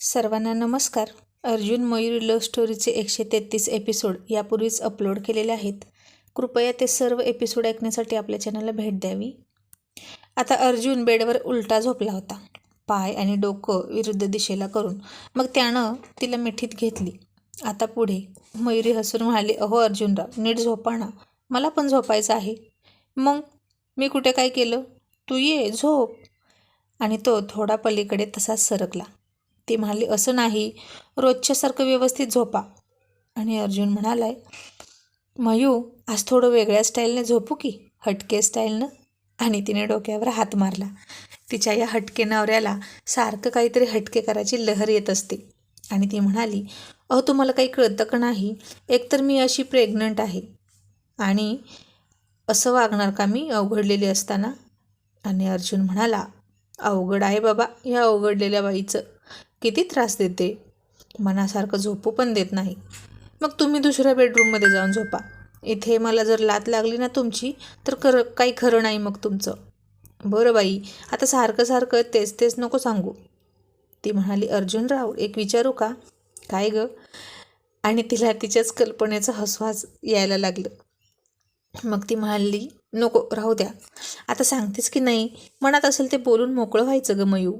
सर्वांना नमस्कार. अर्जुन मयूरी लव्ह स्टोरीचे एकशे तेहतीस एपिसोड यापूर्वीच अपलोड केलेले आहेत. कृपया ते सर्व एपिसोड ऐकण्यासाठी आपल्या चॅनलला भेट द्यावी. आता अर्जुन बेडवर उलटा झोपला होता. पाय आणि डोकं विरुद्ध दिशेला करून मग त्यानं तिला मिठीत घेतली. आता पुढे मयुरी हसून म्हणाली अहो अर्जुनराव नीट झोपा ना. मला पण झोपायचं आहे. मग मी कुठे काय केलं? तू ये झोप. आणि तो थोडा पलीकडे तसाच सरकला. ती म्हणाली असं नाही. रोजच्यासारखं व्यवस्थित झोपा. आणि अर्जुन म्हणालाय मयू आज थोडं वेगळ्या स्टाईलने झोपू की? हटके स्टाईलनं? आणि तिने डोक्यावर हात मारला. तिच्या या हटके नवऱ्याला सारखं काहीतरी हटके करायची लहर येत असते. आणि ती म्हणाली अहो तुम्हाला काही कळतं का नाही? एकतर मी अशी प्रेग्नंट आहे. आणि असं वागणार का मी अवघडलेली असताना? आणि अर्जुन म्हणाला अवघड आहे बाबा या अवघडलेल्या बाईचं. किती त्रास देते? मनासारखं झोपू पण देत नाही. मग तुम्ही दुसऱ्या बेडरूममध्ये जाऊन झोपा. इथे मला जर लात लागली ना तुमची तर कर काही खरं नाही मग तुमचं. बरं बाई आता सारखं सारखं तेच तेच नको सांगू. ती म्हणाली अर्जुनराव एक विचारू का? काय गं? आणि तिला तिच्याच कल्पनेचा हसवास यायला लागलं. मग ती म्हणाली नको राहू द्या. आता सांगतेस की नाही? मनात असेल ते बोलून मोकळं व्हायचं ग मयू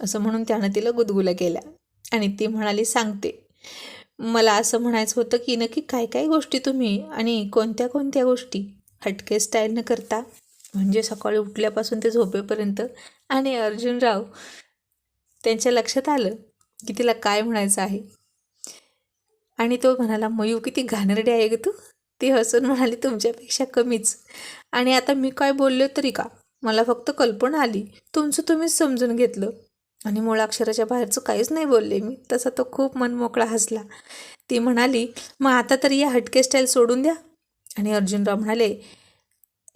असं म्हणून त्यानं तिला गुदगुल्या केल्या. आणि ती म्हणाली सांगते. मला असं म्हणायचं होतं की नक्की काय काय गोष्टी तुम्ही आणि कोणत्या कोणत्या गोष्टी? हटके स्टाईलनं करता? म्हणजे सकाळी उठल्यापासून ते झोपेपर्यंत? आणि अर्जुनराव त्यांच्या लक्षात आलं की तिला काय म्हणायचं आहे? आणि तो म्हणाला मयू किती घाणेरडी आहे ग तू. ती हसून म्हणाली तुमच्यापेक्षा कमीच. आणि आता मी काय बोललो तरी का? मला फक्त कल्पना आली. तुमचं तुम्हीच समजून घेतलं. आणि मुळाक्षराच्या बाहेरचं काहीच नाही बोलले मी. तसा तो खूप मनमोकळा हसला. ती म्हणाली मग आता तरी या हटके स्टाईल सोडून द्या. आणि अर्जुनराव म्हणाले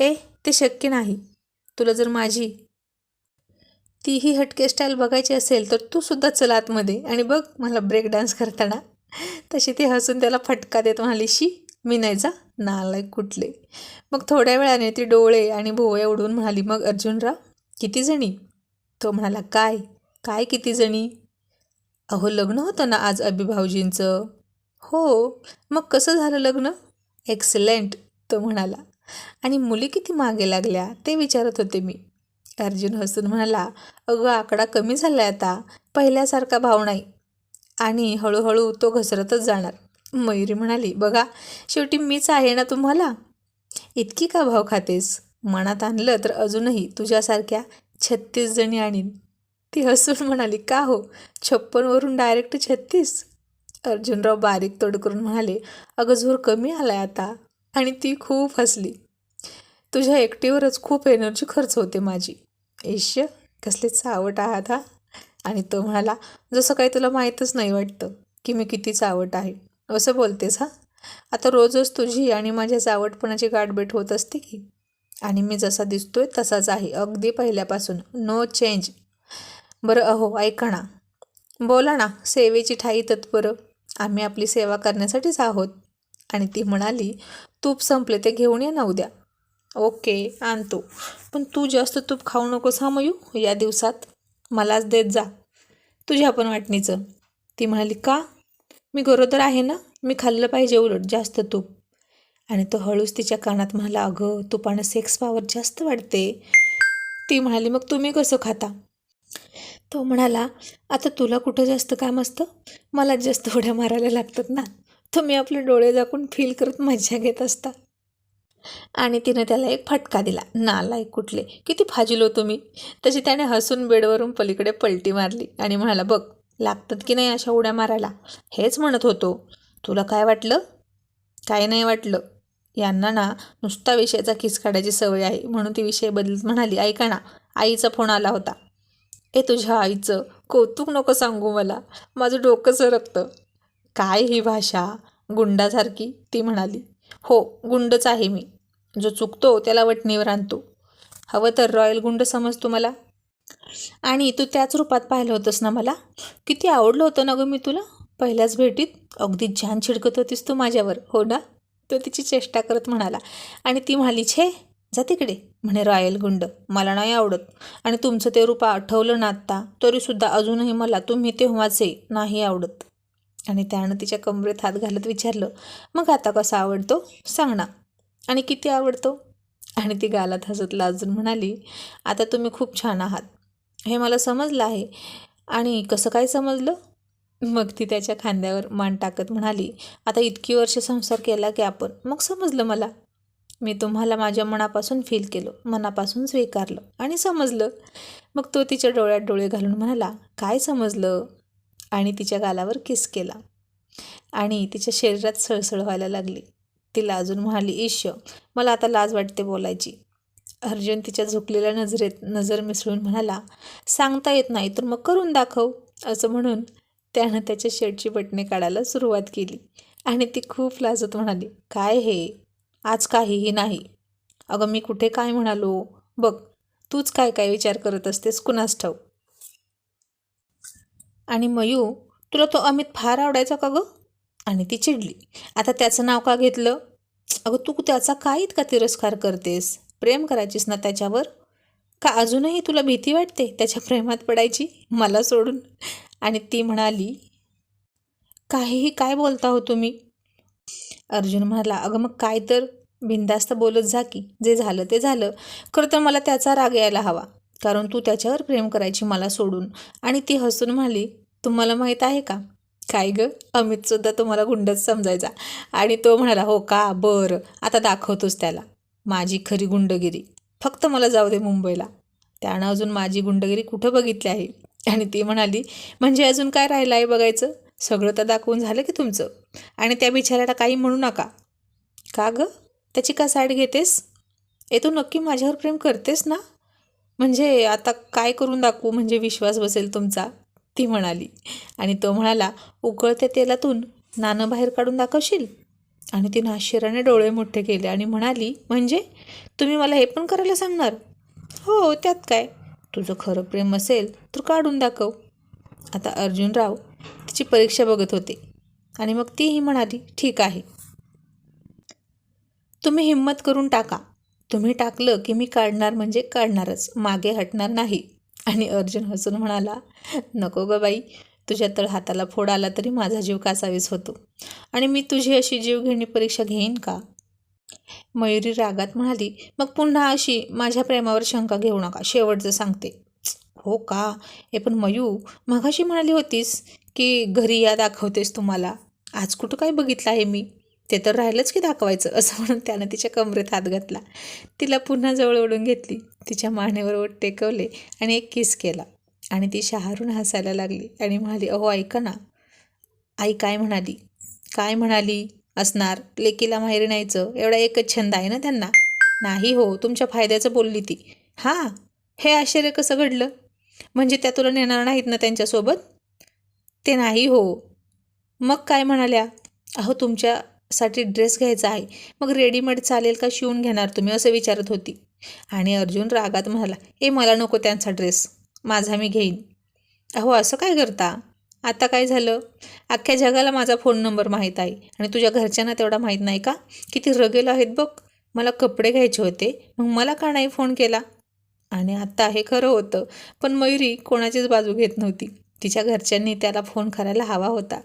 ए ते शक्य नाही. तुला जर माझी ती ही हटके स्टाईल बघायची असेल तर तू सुद्धा चल आतमध्ये आणि बघ मला ब्रेक डान्स करताना. तशी ती हसून त्याला फटका देत म्हणाली शी मी नाही जा नालाय कुठले. मग थोड्या वेळाने ती डोळे आणि भोवया उडवून म्हणाली मग अर्जुनराव किती जणी? तो म्हणाला काय? काय किती जणी? अहो लग्न होतं ना आज अभिभाऊजींचं हो मग कसं झालं लग्न? एक्सलेंट तो म्हणाला. आणि मुली किती मागे लागल्या ते विचारत होते मी. अर्जुन हसून म्हणाला अगं आकडा कमी झाला आहे आता पहिल्यासारखा भाव नाही. आणि हळूहळू तो घसरतच जाणार. मयुरी म्हणाली बघा शेवटी मीच आहे ना तुम्हाला? इतकी का भाव खातेस? मनात आणलं तर अजूनही तुझ्यासारख्या छत्तीस जणी आणीन. ती हसून म्हणाली का हो? छप्पनवरून डायरेक्ट छत्तीस? अर्जुनराव बारीक तोड करून म्हणाले अगं झोर कमी आलाय आता. आणि ती खूप हसली. तुझ्या एकटीवरच खूप एनर्जी खर्च होते माझी. ऐश्य कसले चावट आहात हा. आणि तो म्हणाला जसं काही तुला माहीतच नाही वाटतं की मी किती चावट आहे. असं बोलतेस हा? आता रोजच तुझी आणि माझ्या चावटपणाची गाठभेट होत असते की? आणि मी जसा दिसतोय तसाच आहे. अगदी पहिल्यापासून. नो चेंज बरं अहो ऐका ना. बोला ना सेवेची ठाई तत्पर. आम्ही आपली सेवा करण्यासाठीच आहोत. आणि ती म्हणाली तूप संपले ते घेऊन ये ना उद्या. ओके आणतो. पण तू जास्त तूप खाऊ नकोस हा मयू या दिवसात. मलाच देत जा. तुझ्या पण वाटणीचं. ती म्हणाली का? मी गरोदर आहे ना? मी खाल्लं पाहिजे उलट जास्त तूप. आणि तो हळूच तिच्या कानात म्हणाला अगं तुपानं सेक्स पावर जास्त वाढते. ती म्हणाली मग तुम्ही कसं खाता? तो म्हणाला आता तुला कुठं जास्त काम असतं? मला जास्त उड्या मारायला लागतात ना. तुम्ही आपले डोळे झाकून फील करत मजा घेत असता. आणि तिनं त्याला एक फटका दिला. नालायक कुठले? किती फाजिलो तुम्ही. तशी त्याने हसून बेडवरून पलीकडे पलटी मारली आणि म्हणाला बघ लागतात की नाही अशा उड्या मारायला? हेच म्हणत होतो. तुला काय वाटलं? काय नाही वाटलं. यांना ना नुसता विषयाचा किस काढायची सवय आहे. म्हणून ती विषय बदलत म्हणाली ऐका ना आईचा फोन आला होता. ए तुझ्या आईचं कौतुक नको सांगू मला. माझं डोकं सरकतं. काय ही भाषा? गुंडासारखी ती म्हणाली. हो गुंडच आहे मी. जो चुकतो त्याला वटणीवर आणतो. हवं तर रॉयल गुंड समजतो मला. आणि तू त्याच रूपात पाहिलं होतंस ना मला? किती आवडलं होतं ना गं मी तुला? पहिल्याच भेटीत अगदी जान छिडकत होतीस तू माझ्यावर हो ना? तो तिची चेष्टा करत म्हणाला. आणि ती म्हणाली छे जा तिकडे. म्हणे रॉयल गुंड मला नाही आवडत. आणि तुमचं ते रूप आठवलं ना आत्ता तरीसुद्धा अजूनही मला तुम्ही तेव्हाचे नाही आवडत. आणि त्यानं तिच्या कमरेत हात घालत विचारलं मग आता कसा आवडतो? सांग ना. आणि किती आवडतो? आणि ती गालात हसत लाजून म्हणाली आता तुम्ही खूप छान आहात. हे मला समजलं आहे. आणि कसं काय समजलं? मग ती त्याच्या खांद्यावर मान टाकत म्हणाली आता इतकी वर्ष संसार केला की आपण मग समजलं मला. मी तुम्हाला माझ्या मनापासून फील केलं मनापासून स्वीकारलं आणि समजलं. मग तो तिच्या डोळ्यात डोळे घालून म्हणाला काय समजलं? आणि तिच्या गालावर किस केला. आणि तिच्या शरीरात सळसळ व्हायला लागली. तिला अजून म्हणाली ईश मला आता लाज वाटते बोलायची. अर्जुन तिच्या झुकलेल्या नजरेत नजर मिसळून म्हणाला सांगता येत नाही तर मग करून दाखव. असं म्हणून त्यानं त्याच्या शर्टची बटणे काढायला सुरुवात केली. आणि ती खूप लाजत म्हणाली काय हे? आज काहीही नाही. अगं मी कुठे काय म्हणालो? बघ तूच काय काय विचार करत असतेस कुणास ठाऊ आणि मयू तुला तो अमित फार आवडायचा का गं? आणि ती चिडली. आता त्याचं नाव का घेतलं? अगं तू त्याचा काय इतका तिरस्कार करतेस? प्रेम करायचीस ना त्याच्यावर? का अजूनही तुला भीती वाटते त्याच्या प्रेमात पडायची? मला सोडून. आणि ती म्हणाली काहीही काय बोलता हो तुम्ही? अर्जुन म्हणाला अगं मग काय तर? बिंदास्त बोलत जा की. जे झालं ते झालं. खरं तर मला त्याचा राग यायला हवा. कारण तू त्याच्यावर प्रेम करायची मला सोडून. आणि ती हसून म्हणाली तुम्हाला माहीत आहे का? काय गं? अमितसुद्धा तुम्हाला गुंडच समजायचा. आणि तो म्हणाला हो का? बरं. आता दाखवतोच त्याला. माझी खरी गुंडगिरी. फक्त मला जाऊ दे मुंबईला. त्यानं अजून माझी गुंडगिरी कुठं बघितली आहे? आणि ती म्हणाली म्हणजे अजून काय राहिलं आहे बघायचं? सगळं तर दाखवून झालं की तुमचं. आणि त्या बिचाऱ्याला काही म्हणू नका. का गं? त्याची का साईड घेतेस? ए तू नक्की माझ्यावर प्रेम करतेस ना? म्हणजे आता काय करून दाखवू? म्हणजे विश्वास बसेल तुमचा. ती म्हणाली. आणि तो म्हणाला उकळत्या तेलातून नाणं बाहेर काढून दाखवशील? आणि तिनं आश्चर्याने डोळे मोठे केले आणि म्हणाली म्हणजे? तुम्ही मला हे पण करायला सांगणार? हो त्यात काय? तुझं खरं प्रेम असेल तर काढून दाखव. आता अर्जुनराव तिची परीक्षा बघत होते. आणि मग तीही म्हणाली ठीक आहे. तुम्ही हिंमत करून टाका. तुम्ही टाकलं की मी काढणार म्हणजे काढणारच. मागे हटणार नाही. आणि अर्जुन हसून म्हणाला नको ग बाई. तुझ्या तळ हाताला फोड आला तरी माझा जीव कासावीस होतो. आणि मी तुझी अशी जीवघेणी परीक्षा घेईन का? मयुरी रागात म्हणाली मग पुन्हा अशी माझ्या प्रेमावर शंका घेऊ नका. शेवटचं सांगते. हो का? हे पण मयू मघाशी म्हणाली होतीस की घरी या दाखवतेस तुम्हाला. आज कुठं काय बघितलं आहे मी? ते तर राहिलंच की दाखवायचं असं म्हणून त्यानं तिच्या कमरेत हात घातला. तिला पुन्हा जवळ ओढून घेतली. तिच्या मानेवर ओट टेकवले आणि एक किस केला. आणि ती शहारून हसायला लागली आणि म्हणाली अहो ऐका ना. आई काय म्हणाली? काय म्हणाली? असणार? लेकीला माहेरी न्यायचं? एवढा एकच छंद आहे ना त्यांना? नाही हो तुमच्या फायद्याचं बोलली ती. हां? हे आश्चर्य कसं घडलं? म्हणजे त्या तुला नेणार नाहीत ना त्यांच्यासोबत? ते नाही हो. मग काय म्हणाल्या? अहो तुमच्यासाठी ड्रेस घ्यायचा आहे. मग रेडीमेड चालेल का शिवून घेणार तुम्ही? असं विचारत होती. आणि अर्जुन रागात म्हणाला ए मला नको त्यांचा ड्रेस. माझा मी घेईन. अहो असं काय करता? आता काय झालं? अख्ख्या जगाला माझा फोन नंबर माहीत आहे आणि तुझ्या घरच्यांना तेवढा माहीत नाही का? किती रगेल आहेत बघ. मला कपडे घ्यायचे होते. मग मला का नाही फोन केला? आणि आत्ता हे खरं होतं पण मयुरी कोणाचीच बाजू घेत नव्हती. तिच्या घरच्यांनी त्याला फोन करायला हवा होता.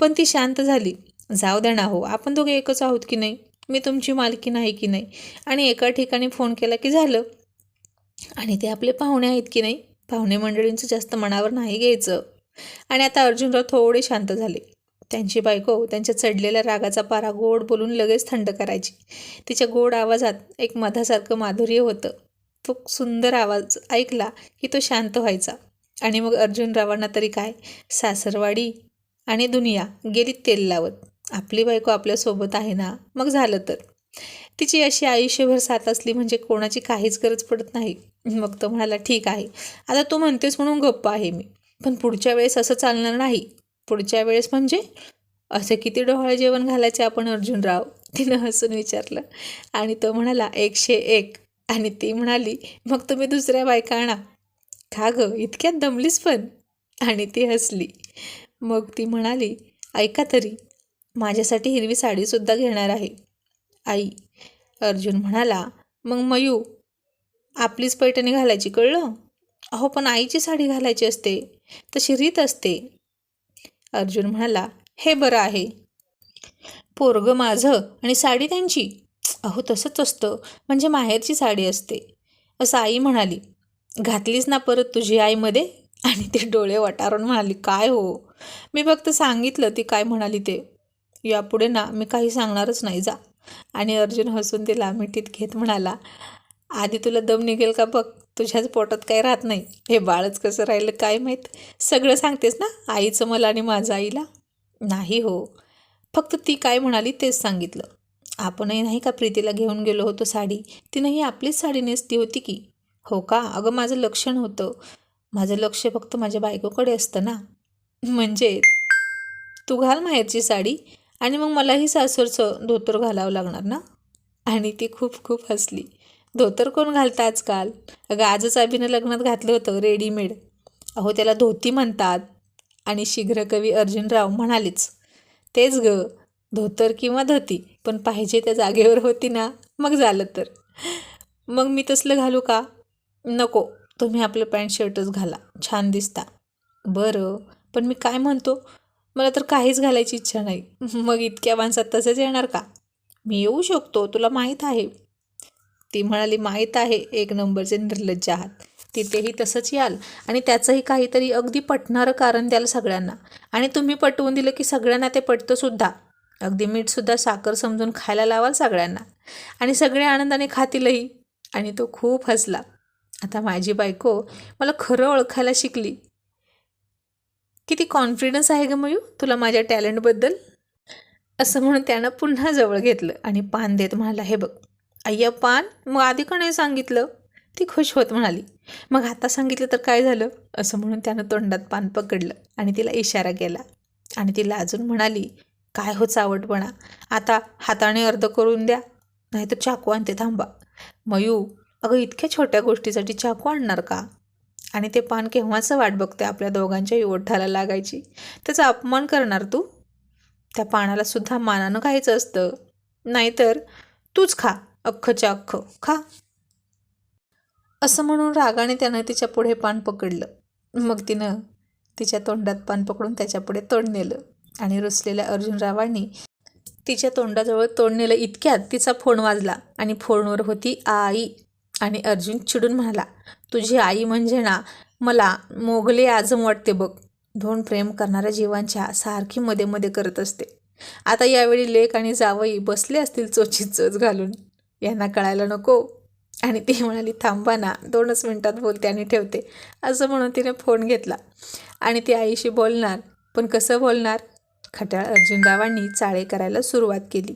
पण ती शांत झाली. जाऊ दे ना हो आपण दोघे एकच आहोत की नाही? मी तुमची मालकी नाही की नाही? आणि एका ठिकाणी फोन केला की झालं? आणि ते आपले पाहुणे आहेत की नाही? पाहुणे मंडळींचं जास्त मनावर नाही घ्यायचं. आणि आता अर्जुनराव थोडे शांत झाले. त्यांची बायको त्यांच्या चढलेल्या रागाचा पारा गोड बोलून लगेच थंड करायची. तिच्या गोड आवाजात एक मधासारखं माधुर्य होतं. तो सुंदर आवाज ऐकला की तो शांत व्हायचा. आणि मग अर्जुनरावांना तरी काय? सासरवाडी आणि दुनिया गेली तेल लावत. आपली बायको आपल्यासोबत आहे ना? मग झालं तर. तिची अशी आयुष्यभर साथ असली म्हणजे कोणाची काहीच गरज पडत नाही. मग तो म्हणाला ठीक आहे. आता तू म्हणतेस म्हणून गप्प आहे मी. पण पुढच्या वेळेस असं चालणार नाही. पुढच्या वेळेस म्हणजे? असे किती डोहाळे जेवण घालायचे आपण अर्जुनराव तिनं हसून विचारलं. आणि तो म्हणाला एकशे एक. आणि ती म्हणाली मग तुम्ही दुसऱ्या बायका आणा. का गं? इतक्यात दमलीस पण? आणि ती हसली. मग ती म्हणाली ऐका तरी माझ्यासाठी हिरवी साडीसुद्धा घेणार आहे. आई अर्जुन म्हणाला मग मयू आपलीच पैठणी घालायची कळलं? अहो पण आईची साडी घालायची असते तशी रीत असते. अर्जुन म्हणाला हे बरं आहे. पोरगं माझं आणि साडी त्यांची. अहो तसंच असतं म्हणजे माहेरची साडी असते. असं आई म्हणाली. घातलीस ना परत तुझी आईमध्ये? आणि ते डोळे वटारून म्हणाली काय हो? मी फक्त सांगितलं ती काय म्हणाली ते. यापुढे ना मी काही सांगणारच नाही जा. आणि अर्जुन हसून तिला मिठीत घेत म्हणाला आधी तुला दम निघेल का बघ? तुझ्याच पोटात काही राहत नाही. हे बाळच कसं राहिलं काय माहीत? सगळं सांगतेस ना आईचं मला आणि माझ्या आईला? नाही हो. फक्त ती काय म्हणाली तेच सांगितलं. आपणही नाही का प्रीतीला घेऊन गेलो होतो साडी? तिनंही आपलीच साडी नेसती होती की? हो का? अगं माझं लक्ष नव्हतं माझं लक्ष फक्त माझ्या बायकोकडे असतं ना. म्हणजे तू घाल माहेरची साडी आणि मग मलाही सासरचं धोतर घालावं लागणार ना? आणि ती खूप खूप हसली. धोतर कोण घालतं आजकाल? अगं आजच अभिनं लग्नात घातलं होतं रेडीमेड. अहो त्याला धोती म्हणतात आणि शीघ्र कवी अर्जुनराव म्हणालेच तेच ग धोतर किंवा धोती पण पाहिजे त्या जागेवर होती ना? मग झालं तर. मग मी तसलं घालू का? नको तुम्ही आपलं पॅन्ट शर्टच घाला. छान दिसता. बरं पण मी काय म्हणतो? मला तर काहीच घालायची इच्छा नाही. मग इतक्या माणसात तसंच येणार का? मी येऊ शकतो तुला माहीत आहे. ती म्हणाली माहीत आहे एक नंबरचे निर्लज्ज आहात. तिथेही तसंच याल आणि त्याचंही काहीतरी अगदी पटणारं कारण द्याल सगळ्यांना. आणि तुम्ही पटवून दिलं की सगळ्यांना ते पटतं सुद्धा. अगदी मीठसुद्धा साखर समजून खायला लावाल सगळ्यांना. आणि सगळे आनंदाने खातीलही. आणि तो खूप हसला. आता माझी बायको मला खरं ओळखायला शिकली. किती कॉन्फिडन्स आहे ग मयू? तुला माझ्या टॅलेंटबद्दल असं म्हणून त्यानं पुन्हा जवळ घेतलं आणि पान देत म्हणाला हे बघ अय्या पान मग आधी का नाही सांगितलं? ती खुश होत म्हणाली मग आता सांगितलं तर काय झालं? असं म्हणून त्यानं तोंडात पान पकडलं आणि तिला इशारा केला आणि ती लाजून म्हणाली काय हो चावटपणा? आता हाताने अर्ध करून द्या नाहीतर चाकू आणते थांबा. मयू अगं इतक्या छोट्या गोष्टीसाठी चाकू आणणार का? आणि ते पान केव्हाचं वाट बघते आपल्या दोघांच्याही ओठाला लागायची? त्याचा अपमान करणार तू? त्या पानाला सुद्धा मानानं खायचं असतं. नाहीतर तूच खा अख्खच्या अख्खं. खा. असं म्हणून रागाने त्यानं तिच्या पुढे पान पकडलं. मग तिनं तिच्या तोंडात पान पकडून त्याच्यापुढे तोंड नेलं. आणि रुसलेल्या अर्जुनरावांनी तिच्या तोंडाजवळ तोंड नेलं. इतक्यात तिचा फोन वाजला आणि फोनवर होती आई. आणि अर्जुन चिडून म्हणाला तुझी आई म्हणजे ना मला मोगले आजम वाटते बघ. दोन प्रेम करणाऱ्या जीवांच्या सारखी मध्ये मध्ये करत असते. आता यावेळी लेक आणि जावई बसले असतील चोचीत चोच घालून. यांना कळायला नको. आणि ती म्हणाली थांबा ना दोनच मिनटात बोलते आणि ठेवते. असं म्हणून तिने फोन घेतला. आणि ती आईशी बोलणार पण कसं बोलणार? खट्याळ अर्जुनरावांनी चाळे करायला सुरुवात केली.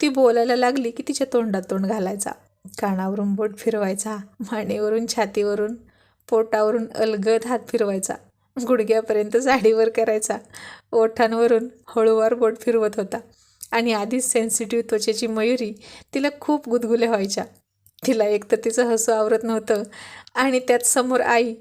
ती बोलायला लागली की तिच्या तोंडात तोंड घालायचा. कानावरून बोट फिरवायचा मानेवरून छातीवरून पोटावरून अलगद हात फिरवायचा गुडघ्यापर्यंत साडीवर करायचा ओठांवरून हळूवार बोट फिरवत होता. आणि आधीच सेन्सिटिव्ह त्वचेची मयुरी तिला खूप गुदगुल्या व्हायच्या. तिला एक तर तिचं हसू आवरत नव्हतं आणि त्यात समोर आई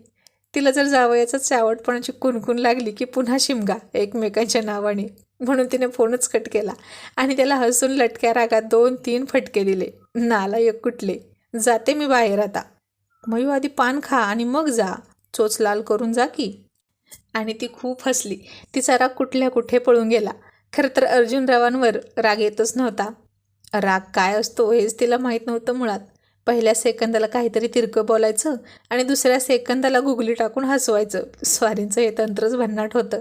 तिला जर जावयाचा चावटपणाची कुणकुण लागली की पुन्हा शिमगा एकमेकांच्या नावाने. म्हणून तिने फोनच कट केला आणि त्याला हसून लटक्या रागात दोन तीन फटके दिले. नालायक कुठले? जाते मी बाहेर आता. मयू आधी पान खा आणि मग जा. चोच लाल करून जा की. आणि ती खूप हसली. तिचा राग कुठल्या कुठे पळून गेला. खरं तर अर्जुनरावांवर राग येतच नव्हता. राग काय असतो हेच तिला माहीत नव्हतं मुळात. पहिल्या सेकंदाला काहीतरी तिरकं बोलायचं आणि दुसऱ्या सेकंदाला गुगली टाकून हसवायचं. स्वारींचं हे तंत्रच भन्नाट होतं.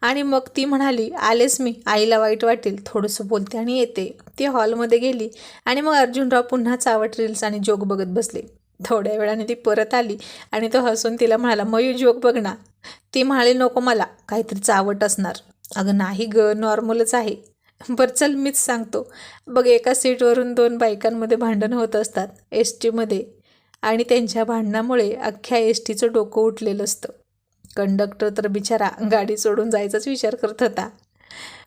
आणि मग ती म्हणाली आलेच मी आईला वाईट वाटेल थोडंसं बोलते आणि येते. ती हॉलमध्ये गेली आणि मग अर्जुनराव पुन्हा चावट रील्स आणि जोक बघत बसले. थोड्या वेळाने ती परत आली आणि तो हसून तिला म्हणाला मयू जोग बघ ना. ती म्हणाली नको मला काहीतरी चावट असणार. अगं नाही ग नॉर्मलच आहे. बरं चल मीच सांगतो. बघ एका सीटवरून दोन बायकांमध्ये भांडण होत असतात एस टीमध्ये आणि त्यांच्या भांडणामुळे अख्ख्या एस टीचं डोकं उठलेलं असतं. कंडक्टर तर बिचारा गाडी सोडून जायचाच विचार करत होता.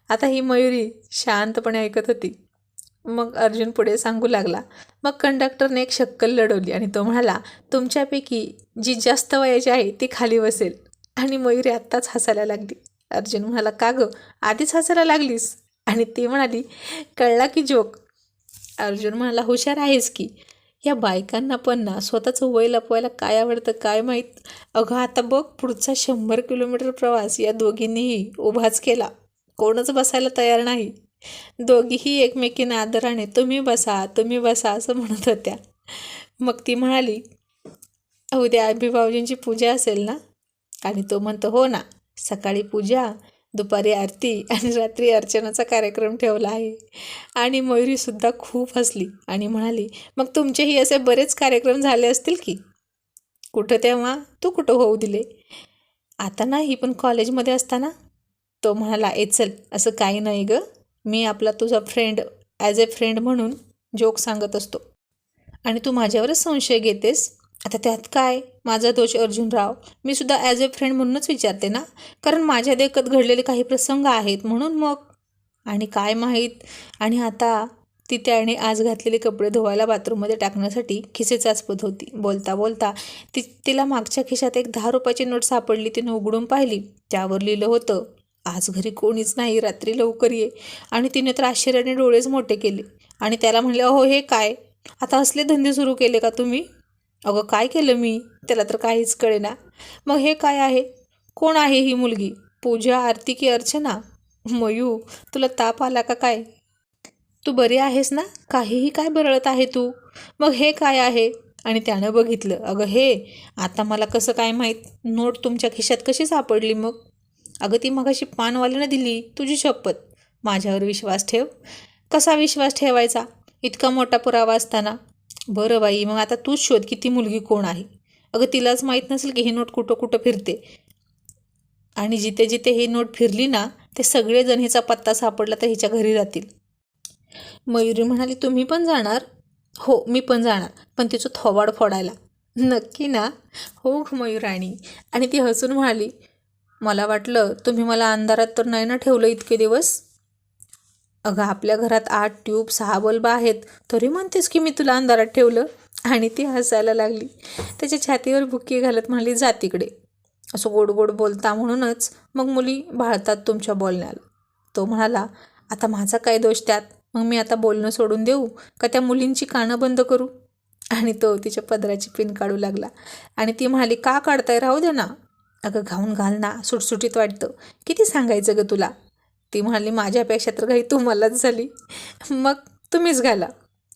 आता ही मयुरी शांतपणे ऐकत होती. मग अर्जुन पुढे सांगू लागला. मग कंडक्टरने एक शक्कल लढवली आणि तो म्हणाला तुमच्यापैकी जी जास्त वयाची आहे ती खाली बसेल. आणि मयुरी आत्ताच हसायला लागली. अर्जुन म्हणाला का गं? आधीच हसायला लागलीस. आणि ती म्हणाली कळला की जोक. अर्जुन म्हणाला हुशार आहेस की. या बायकांना पण ना स्वतःचं वय लपवायला काय आवडतं काय माहीत? अगं आता बघ पुढचा शंभर किलोमीटर प्रवास या दोघींनीही उभाच केला. कोणच बसायला तयार नाही. दोघीही एकमेकींना आदराने तुम्ही बसा तुम्ही बसा असं म्हणत होत्या. मग ती म्हणाली उद्या अभिभावजींची पूजा असेल ना? आणि तो म्हणतो हो ना. सकाळी पूजा दुपारी आरती आणि रात्री अर्चनाचा कार्यक्रम ठेवला आहे. आणि मयुरीसुद्धा खूप हसली आणि म्हणाली मग तुमचेही असे बरेच कार्यक्रम झाले असतील की? कुठं तेव्हा? तू कुठं होऊ दिले? आता नाही पण कॉलेजमध्ये असताना. तो म्हणाला ए चल असं काही नाही गं. मी आपला तुझा फ्रेंड ॲज अ फ्रेंड म्हणून जोक सांगत असतो. आणि तू माझ्यावरच संशय घेतेस? आता त्यात काय? माझा दोष अर्जुनराव. मी सुद्धा ॲज अ फ्रेंड म्हणूनच विचारते ना? कारण माझ्या देखत घडलेले काही प्रसंग आहेत म्हणून मग? आणि काय माहीत? आणि आता ती त्याने आज घातलेले कपडे धुवायला बाथरूममध्ये टाकण्यासाठी खिसे चाचपत होती. बोलता बोलता ती तिला मागच्या खिशात एक दहा रुपयाची नोट सापडली. तिने उघडून पाहिली. त्यावर लिहिलं होतं आज घरी कोणीच नाही रात्री लवकर ये. आणि तिने तर आश्चर्याने डोळेच मोठे केले. आणि त्याला म्हणले अहो हे काय? आता असले धंदे सुरू केले का तुम्ही? अगं काय केलं मी? त्याला तर काहीच कळेना. मग हे काय आहे? कोण आहे ही मुलगी? पूजा आरती की अर्चना? मयू तुला ताप आला का काय? तू बरी आहेस ना? काहीही काय बरळत आहे तू? मग हे काय आहे? आणि त्यानं बघितलं. अगं हे आता मला कसं काय माहीत? नोट तुमच्या खिशात कशी सापडली मग? अगं ती मगाशी पानवाल्यानं दिली तुझी शपथ. माझ्यावर विश्वास ठेव. कसा विश्वास ठेवायचा? इतका मोठा पुरावा असताना. बरं बाई मग आता तूच शोध की ती मुलगी कोण आहे? अगं तिलाच माहीत नसेल की ही नोट कुठं कुठं फिरते. आणि जिथे जिथे ही नोट फिरली ना ते सगळेजण हिचा पत्ता सापडला तर हिच्या घरी जातील मयुरी म्हणाली तुम्ही पण जाणार? हो मी पण जाणार पण तिचं थोबाड फोडायला. नक्की ना? हो मयुराणी. आणि ती हसून म्हणाली मला वाटलं तुम्ही मला अंधारात तर नाही ना ठेवलं इतके दिवस? अगं आपल्या घरात आठ ट्यूब सहा बल्ब आहेत. तरी म्हणतेस की मी तुला अंधारात ठेवलं आणि ती हसायला लागली. त्याच्या छातीवर भुकी घालत म्हणाली जा तिकडे. असं गोड गोड बोलता म्हणूनच मग मुली भाळतात तुमच्या बोलण्याला. तो म्हणाला आता माझा काय दोष त्यात? मग मी आता बोलणं सोडून देऊ? का त्या मुलींची कानं बंद करू? आणि तो तिच्या पदराची पिन काढू लागला. आणि ती म्हणाली का काढताय? राहू दे ना. अगं घाऊन घाल ना सुटसुटीत वाटतं. किती सांगायचं ग तुला? ती म्हणाली माझ्यापेक्षा तर काही तुम्हालाच झाली. मग तुम्हीच घाला.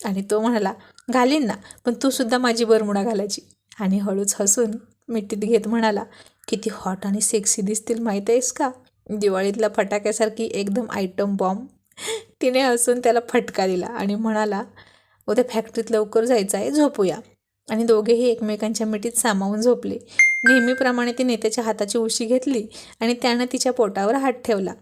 आणि तो म्हणाला घालीन ना पण तू सुद्धा माझी बरमुडा घालायची. आणि हळूच हसून मिठीत घेत म्हणाला किती हॉट आणि सेक्सी दिसतील माहीत आहेस का? दिवाळीतल्या फटाक्यासारखी एकदम आयटम बॉम्ब तिने हसून त्याला फटका दिला आणि म्हणाला उद्या फॅक्टरीत लवकर जायचं आहे झोपूया. आणि दोघेही एकमेकांच्या मिठीत सामावून झोपले. नेहमीप्रमाणे तिने त्याच्या हाताची उशी घेतली आणि त्यानं तिच्या पोटावर हात ठेवला.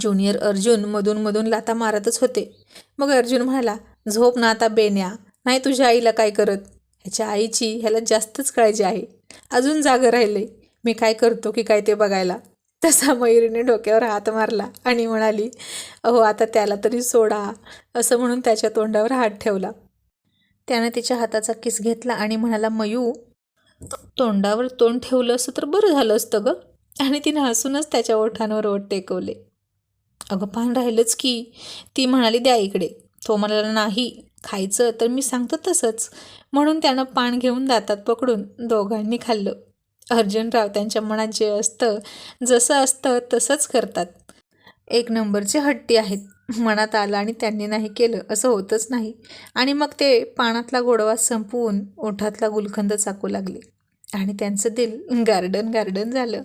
ज्युनियर अर्जुन मधून मधून लाता मारतच होते. मग अर्जुन म्हणाला झोप ना आता बेन्या. नाही तुझ्या आईला काय करत? ह्याच्या आईची ह्याला जास्तच काळजी आहे. अजून जागं राहिले मी काय करतो की काय ते बघायला? तसा मयुरीने डोक्यावर हात मारला आणि म्हणाली अहो आता त्याला तरी सोडा असं म्हणून त्याच्या तोंडावर हात ठेवला. त्यानं तिच्या हाताचा किस घेतला आणि म्हणाला मयू तोंडावर तोंड ठेवलं असतं तर बरं झालं असतं ग. आणि तिने हसूनच त्याच्या ओठांवर ओठ टेकवले. अगं पान राहिलंच की. ती म्हणाली द्या इकडे. तो म्हणाला नाही खायचं तर मी सांगतो तसंच. म्हणून त्यानं पान घेऊन दातात पकडून दोघांनी खाल्लं. अर्जुनराव त्यांच्या मनात जे असतं जसं असतं तसंच करतात. एक नंबरचे हट्टी आहेत. मनात आलं आणि त्यांनी नाही केलं असं होतच नाही. आणि मग ते पानातला गोडवा संपवून ओठातला गुलखंद चाकू लागले. आणि त्यांचं दिल गार्डन गार्डन झालं.